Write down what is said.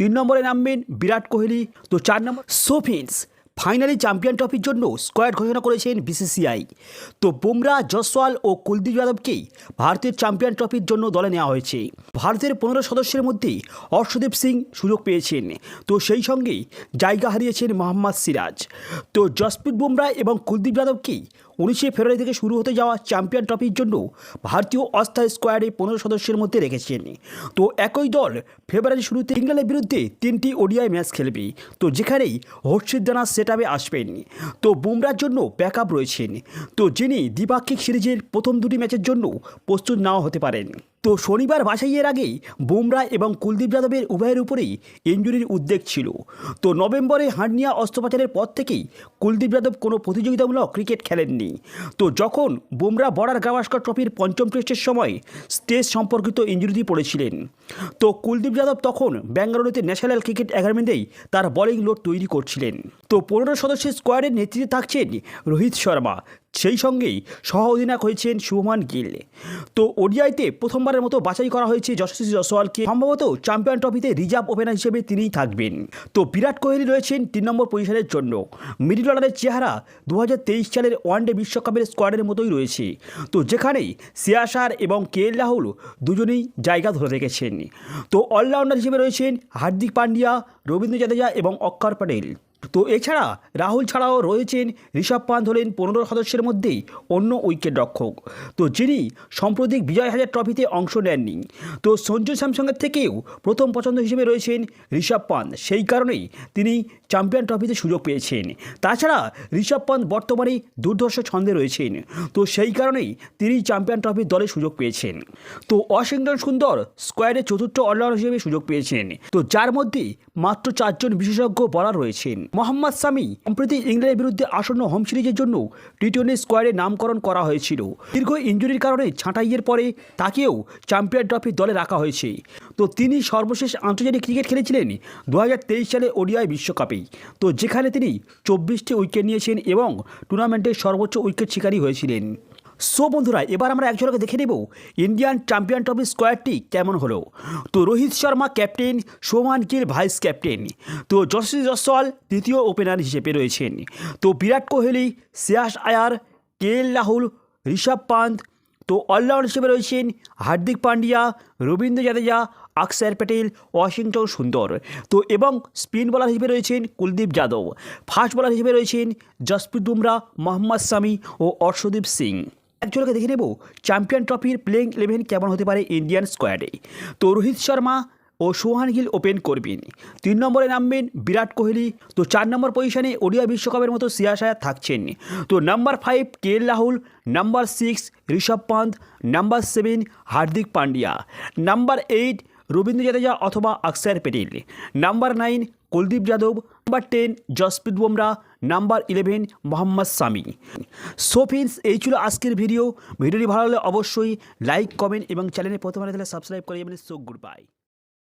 তিন নম্বরে নামবেন বিরাট কোহলি। তো চার নম্বর সোফিন্স। ফাইনালি চ্যাম্পিয়ন ট্রফির জন্য স্কোয়াড ঘোষণা করেছেন বিসিসিআই। তো বুমরা জসওয়াল ও কুলদীপ যাদবকেই ভারতের চ্যাম্পিয়ন ট্রফির জন্য দলে নেওয়া হয়েছে। ভারতের পনেরো সদস্যের মধ্যে অর্শদীপ সিং সুযোগ পেয়েছেন। তো সেই সঙ্গেই জায়গা হারিয়েছেন মোহাম্মদ সিরাজ। তো জসপ্রীত বুমরা এবং কুলদীপ যাদবকেই উনিশে ফেব্রুয়ারি থেকে শুরু হতে যাওয়া চ্যাম্পিয়ন ট্রফির জন্য ভারতীয় অস্থায়ী স্কোয়াডে পনেরো সদস্যের মধ্যে রেখেছেন। তো একই দল ফেব্রুয়ারি শুরুতে ইংল্যান্ডের বিরুদ্ধে তিনটি ওডিআই ম্যাচ খেলবে। তো যেখানেই হর্ষিত জানা সেট আসবেন। তো বুমরার জন্য ব্যাকআপ রয়েছেন। তো যিনি দ্বিপাক্ষিক সিরিজের প্রথম দুটি ম্যাচের জন্য প্রস্তুত নাও হতে পারেন। তো শনিবার বাছাইয়ের আগেই বুমরা এবং কুলদীপ যাদবের উভয়ের উপরেই ইঞ্জুরির উদ্বেগ ছিল। তো নভেম্বরে হার্নিয়া অস্ত্রোপচারের পর থেকেই কুলদীপ যাদব কোনো প্রতিযোগিতামূলক ক্রিকেট খেলেননি। তো যখন বুমরা বর্ডার গাভাস্কর ট্রফির পঞ্চম টেস্টের সময় স্টেজ সম্পর্কিত ইঞ্জুরিতে পড়েছিলেন। তো কুলদীপ যাদব তখন ব্যাঙ্গালুরুতে ন্যাশনাল ক্রিকেট একাডেমিতেই তার বোলিং লোড তৈরি করছিলেন। তো পনেরো সদস্যের স্কোয়াডের নেতৃত্বে থাকছেন রোহিত শর্মা। সেই সঙ্গেই সহ অধিনায়ক হয়েছেন শুভমান গিল। তো ওডিআইতে প্রথমবারের মতো বাছাই করা হয়েছে যশস্বী জসওয়ালকে সম্ভবত চ্যাম্পিয়ন ট্রফিতে রিজার্ভ ওপেনার হিসেবে তিনিই থাকবেন। তো বিরাট কোহলি রয়েছেন তিন নম্বর পজিশনের জন্য। মিডিল অর্ডারের চেহারা দু হাজার তেইশ সালের ওয়ানডে বিশ্বকাপের স্কোয়াডের মতোই রয়েছে। তো যেখানেই সিয়াসার এবং কে এল রাহুল দুজনেই জায়গা ধরে রেখেছেন। তো অলরাউন্ডার হিসেবে রয়েছেন হার্দিক পান্ডিয়া, রবীন্দ্র জাদেজা এবং অক্ষর প্যাটেল তো এছাড়া রাহুল ছাড়াও রয়েছেন ঋষভ পান্ত হলেন পনেরো সদস্যের মধ্যেই অন্য উইকেট রক্ষক। তো যিনি সাম্প্রতিক বিজয় হাজার ট্রফিতে অংশ নেননি। তো সঞ্জু স্যামসংয়ের থেকেও প্রথম পছন্দ হিসেবে রয়েছেন ঋষভ পান্ত সেই কারণেই তিনি চ্যাম্পিয়ন ট্রফিতে সুযোগ পেয়েছেন। তাছাড়া ঋষভ পান্ত বর্তমানে দুর্ধর্ষ ছন্দে রয়েছেন। তো সেই কারণেই তিনি চ্যাম্পিয়ন ট্রফির দলে সুযোগ পেয়েছেন। তো ওয়াশিংটন সুন্দর স্কোয়াডের চতুর্থ অলরাউন্ডার হিসেবে সুযোগ পেয়েছেন। তো যার মধ্যে মাত্র চারজন বিশেষজ্ঞ বলার রয়েছেন। মোহাম্মদ সামি, সম্প্রতি ইংল্যান্ডের বিরুদ্ধে আসন্ন হোম সিরিজের জন্য টি টোয়েন্টি স্কোয়াডে নামকরণ করা হয়েছিল। দীর্ঘ ইঞ্জুরির কারণে ছাঁটাইয়ের পরে তাকেও চ্যাম্পিয়ন ট্রফির দলে রাখা হয়েছে। তো তিনি সর্বশেষ আন্তর্জাতিক ক্রিকেট খেলেছিলেন দু হাজার তেইশ সালে ওডিআই বিশ্বকাপেই তো যেখানে তিনি চব্বিশটি উইকেট নিয়েছেন এবং টুর্নামেন্টের সর্বোচ্চ উইকেট শিকারী হয়েছিলেন। সো বন্ধুরা, এবার আমরা এক ঝলকে দেখে নেব ইন্ডিয়ান চ্যাম্পিয়ন ট্রফি স্কোয়াডটি কেমন হলো। তো রোহিত শর্মা ক্যাপ্টেন সোমান গিল ভাইস ক্যাপ্টেন তো যশস্বী জসওয়াল তৃতীয় ওপেনার হিসেবে রয়েছেন। তো বিরাট কোহলি, শ্রেয়াস আয়ার কে এল রাহুল, ঋষভ পান্ত। তো অলরাউন্ড হিসেবে রয়েছেন হার্দিক পান্ডিয়া, রবীন্দ্র জাদেজা, অক্ষর প্যাটেল, ওয়াশিংটন সুন্দর। তো এবং স্পিন বোলার হিসেবে রয়েছেন কুলদীপ যাদব। ফাস্ট বোলার হিসেবে রয়েছেন জসপ্রীত বুমরা, মোহাম্মদ সামি ও অর্শদীপ সিং। একজনকে দেখে নেব, চ্যাম্পিয়ন ট্রফির প্লেইং ইলেভেন কেমন হতে পারে ইন্ডিয়ান স্কোয়াডে তো রোহিত শর্মা ও সোহান গিল ওপেন করবেন। তিন নম্বরে নামবেন বিরাট কোহলি। তো চার নম্বর পজিশনে ওডিয়া বিশ্বকাপের মতো সিয়াশায়া থাকছেন। তো number five K Rahul number six Rishabh Pant number seven Hardik Pandya. Number eight Ravindra Jadeja অথবা Axar Patel. Number nine Kuldeep Yadav, number ten Jasprit Bumrah, number eleven Mohammed Shami. So friends, এই ছিল আজকের video. ভিডিওটি ভালো লাগলে অবশ্যই like, comment এবং চ্যানেলে প্রথমে তাহলে সাবস্ক্রাইব করে যাবেন সো গুড বাই।